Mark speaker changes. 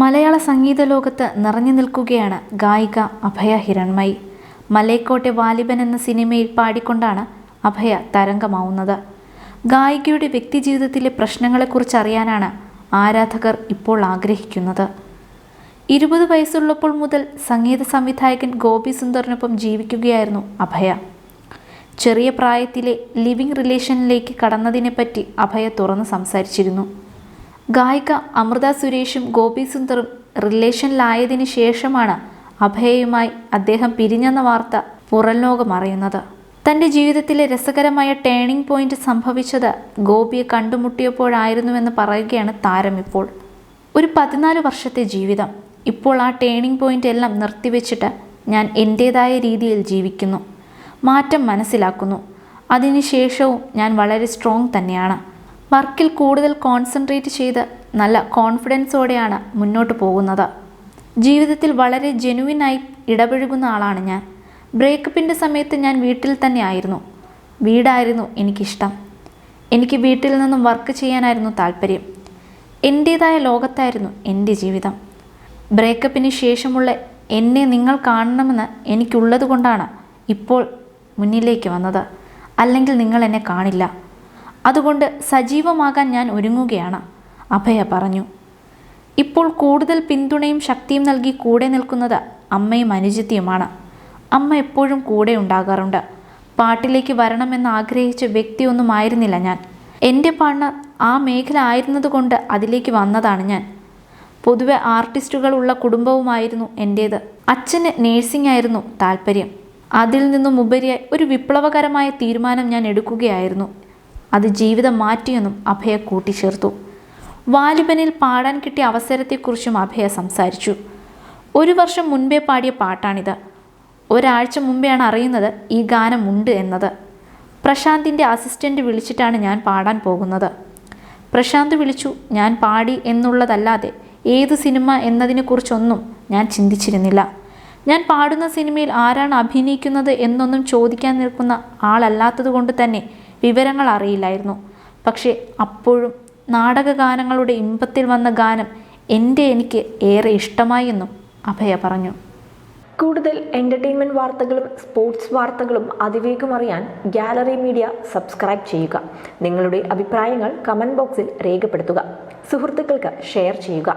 Speaker 1: മലയാള സംഗീത ലോകത്ത് നിറഞ്ഞു നിൽക്കുകയാണ് ഗായിക അഭയ ഹിരൺമയി. മലയക്കോട്ടെ വാലിബൻ എന്ന സിനിമയിൽ പാടിക്കൊണ്ടാണ് അഭയ തരംഗമാവുന്നത്. ഗായികയുടെ വ്യക്തിജീവിതത്തിലെ പ്രശ്നങ്ങളെക്കുറിച്ച് അറിയാനാണ് ആരാധകർ ഇപ്പോൾ ആഗ്രഹിക്കുന്നത്. ഇരുപത് വയസ്സുള്ളപ്പോൾ മുതൽ സംഗീത സംവിധായകൻ ഗോപി സുന്ദറിനൊപ്പം ജീവിക്കുകയായിരുന്നു അഭയ. ചെറിയ പ്രായത്തിലെ ലിവിംഗ് റിലേഷനിലേക്ക് കടന്നതിനെപ്പറ്റി അഭയ തുറന്ന് സംസാരിച്ചിരുന്നു. ഗായിക അമൃത സുരേഷും ഗോപി സുന്ദറും റിലേഷനിലായതിനു ശേഷമാണ് അഭയയുമായി അദ്ദേഹം പിരിഞ്ഞെന്ന വാർത്ത പുറംലോകം അറിയുന്നത്. തന്റെ ജീവിതത്തിലെ രസകരമായ ടേണിംഗ് പോയിന്റ് സംഭവിച്ചത് ഗോപിയെ കണ്ടുമുട്ടിയപ്പോഴായിരുന്നുവെന്ന് പറയുകയാണ് താരം ഇപ്പോൾ. ഒരു പതിനാല് വർഷത്തെ ജീവിതം. ഇപ്പോൾ ആ ടേണിംഗ് പോയിന്റ് എല്ലാം നിർത്തിവെച്ചിട്ട് ഞാൻ എന്റേതായ രീതിയിൽ ജീവിക്കുന്നു. മാറ്റം മനസ്സിലാക്കുന്നു. അതിനുശേഷവും ഞാൻ വളരെ സ്ട്രോങ് തന്നെയാണ്. വർക്കിൽ കൂടുതൽ കോൺസെൻട്രേറ്റ് ചെയ്ത് നല്ല കോൺഫിഡൻസോടെയാണ് മുന്നോട്ട് പോകുന്നത്. ജീവിതത്തിൽ വളരെ ജെനുവിനായി ഇടപഴകുന്ന ആളാണ് ഞാൻ. ബ്രേക്കപ്പിന്റെ സമയത്ത് ഞാൻ വീട്ടിൽ തന്നെ ആയിരുന്നു. വീടായിരുന്നു എനിക്കിഷ്ടം. എനിക്ക് വീട്ടിൽ നിന്നും വർക്ക് ചെയ്യാനായിരുന്നു താല്പര്യം. എന്റേതായ ലോകത്തായിരുന്നു എന്റെ ജീവിതം. ബ്രേക്കപ്പിന് ശേഷമുള്ള എന്നെ നിങ്ങൾ കാണണമെന്ന് എനിക്കുള്ളത് കൊണ്ടാണ് ഇപ്പോൾ മുന്നിലേക്ക് വന്നത്. അല്ലെങ്കിൽ നിങ്ങൾ എന്നെ കാണില്ല. അതുകൊണ്ട് സജീവമാകാൻ ഞാൻ ഒരുങ്ങുകയാണ്. അഭയ പറഞ്ഞു. ഇപ്പോൾ കൂടുതൽ പിന്തുണയും ശക്തിയും നൽകി കൂടെ നിൽക്കുന്നത് അമ്മയും അനുജിത്തിയുമാണ്. അമ്മ എപ്പോഴും കൂടെ ഉണ്ടാകാറുണ്ട്. പാട്ടിലേക്ക് വരണമെന്ന് ആഗ്രഹിച്ച വ്യക്തിയൊന്നും ആയിരുന്നില്ല ഞാൻ. എന്റെ പാർട്ണർ ആ മേഖല ആയിരുന്നതുകൊണ്ട് അതിലേക്ക് വന്നതാണ് ഞാൻ. പൊതുവെ ആർട്ടിസ്റ്റുകളുള്ള കുടുംബവുമായിരുന്നു എന്റേത് അച്ഛന് നേഴ്സിംഗ് ആയിരുന്നു താല്പര്യം അതിൽ നിന്നും ഉപരിയായി ഒരു വിപ്ലവകരമായ തീരുമാനം ഞാൻ എടുക്കുകയായിരുന്നു. അത് ജീവിതം മാറ്റിയെന്നും അഭയ കൂട്ടിച്ചേർത്തു. വാലിബനിൽ പാടാൻ കിട്ടിയ അവസരത്തെക്കുറിച്ചും അഭയ സംസാരിച്ചു. ഒരു വർഷം മുൻപേ പാടിയ പാട്ടാണിത്. ഒരാഴ്ച മുമ്പെയാണ് അറിയുന്നത് ഈ ഗാനം ഉണ്ട് എന്നത്. പ്രശാന്തിന്റെ അസിസ്റ്റന്റ് വിളിച്ചിട്ടാണ് ഞാൻ പാടാൻ പോകുന്നത്. പ്രശാന്ത് വിളിച്ചു ഞാൻ പാടി എന്നുള്ളതല്ലാതെ ഏത് സിനിമ എന്നതിനെക്കുറിച്ചൊന്നും ഞാൻ ചിന്തിച്ചിരുന്നില്ല. ഞാൻ പാടുന്ന സിനിമയിൽ ആരാണ് അഭിനയിക്കുന്നത് എന്നൊന്നും ചോദിക്കാൻ നിൽക്കുന്ന ആളല്ലാത്തതുകൊണ്ട് തന്നെ വിവരങ്ങൾ അറിയില്ലായിരുന്നു. പക്ഷേ അപ്പോഴും നാടകഗാനങ്ങളുടെ ഇമ്പത്തിൽ വന്ന ഗാനം എന്റെ എനിക്ക് ഏറെ ഇഷ്ടമായി എന്നും അഭയ പറഞ്ഞു.
Speaker 2: കൂടുതൽ എന്റർടൈൻമെന്റ് വാർത്തകളും സ്പോർട്സ് വാർത്തകളും അതിവേഗം അറിയാൻ ഗാലറി മീഡിയ സബ്സ്ക്രൈബ് ചെയ്യുക. നിങ്ങളുടെ അഭിപ്രായങ്ങൾ കമന്റ് ബോക്സിൽ രേഖപ്പെടുത്തുക. സുഹൃത്തുക്കൾക്ക് ഷെയർ ചെയ്യുക.